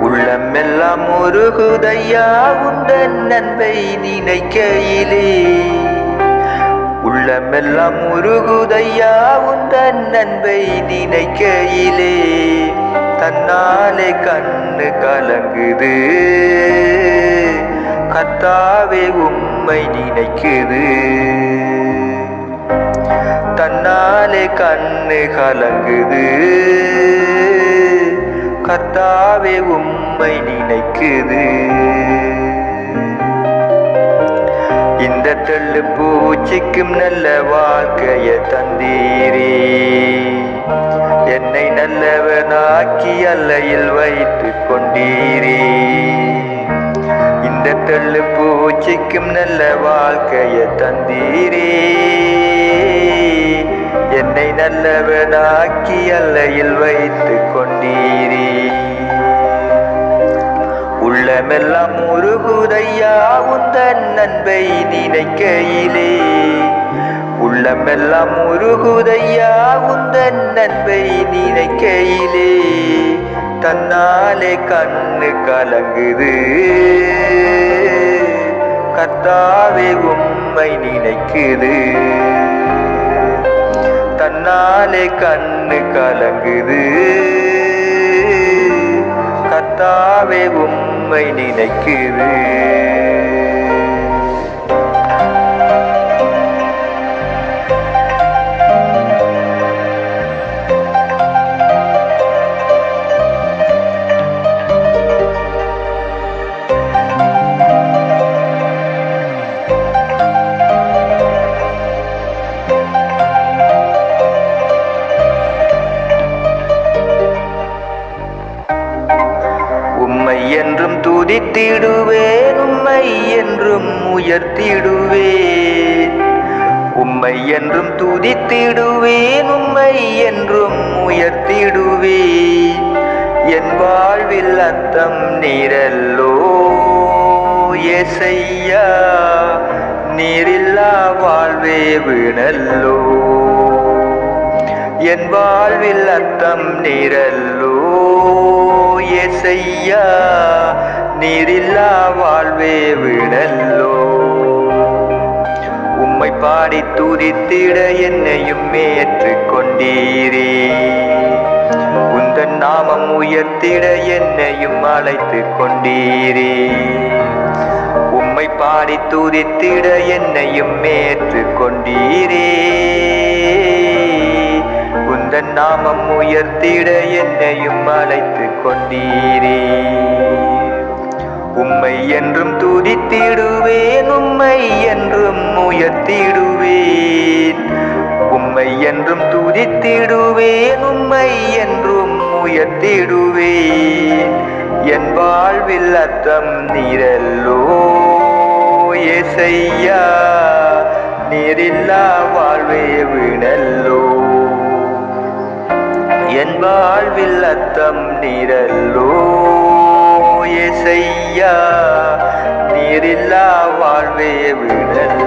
உள்ளமெல்லாம் ஒரு குதையா உந்தன் நன்மை நினைக்கையிலே. உள்ளமெல்லாம் முருகுதையா உந்தன் நன்மை நினைக்கையிலே. தன்னாலே கண்ணு கலங்குது. கத்தாவே உம்மை நினைக்குது. தன்னாலே கண்ணு கலங்குது. கர்த்தாவே உம்மை நினைக்குது. இந்த தள்ளு பூச்சிக்கும் நல்ல வாழ்க்கைய தந்தீரே. என்னை நல்லவனாக்கி அல்லையில் வைத்து கொண்டீரே. இந்த தள்ளு பூச்சிக்கும் நல்ல வாழ்க்கைய தந்தீரே. என்னை நல்லவனாக்கி அல்லையில் வைத்து கொண்டீரே. உள்ளமெல்லாம் முருகுதையா உந்தன் நண்பை நினைக்கையிலே. உள்ளமெல்லாம் முருகுதையா உந்தன் நண்பை நினைக்கையிலே. தன்னாலே கண்ணு கலங்குது. கத்தாவே உம்மை நினைக்குது. தன்னாலே கண்ணு கலங்குது. கத்தாவே கர்த்தாவே உம்மை நினைக்குது துதித்திடுவேன் உம்மை என்றும் உயர்த்திடுவேன். உம்மை என்றும் துதித்திடுவேன் உம்மை என்றும் உயர்த்திடுவேன். என் வாழ்வில் அத்தம் நீரல்லோ எசையா நீரில்லா வாழ்வே விடல்லோ என் வாழ்வில் அத்தம் நீரல்லோ எசையா நீரில்லா வாழ்வே விடல்லோ. உம்மை பாடி துதித்திட என்னையும் ஏற்றுக் கொண்டீரே உந்தன் நாமம் உயர்த்திட என்னையும் அழைத்து கொண்டீரே உம்மை பாடி துதித்திட என்னையும் ஏற்றுக் கொண்டீரே உந்தன் நாமம் உயர்த்திட என்னையும் அழைத்து கொண்டீரே என்றும் துதித்திடுவேன் உம்மை என்றும் உயர்த்திடுவேன். உம்மை என்றும் துதித்திடுவேன் உம்மை என்றும் உயர்த்திடுவேன். என் வாழ்வில் அத்தம் நீரல்லோ? ஏசையா நீரில்லா வாழ்வே விடல்லோ என் வாழ்வில் அத்தம் நீரல்லோ? ஏசையா நீரில்லா வாழ்வே விடல்லோ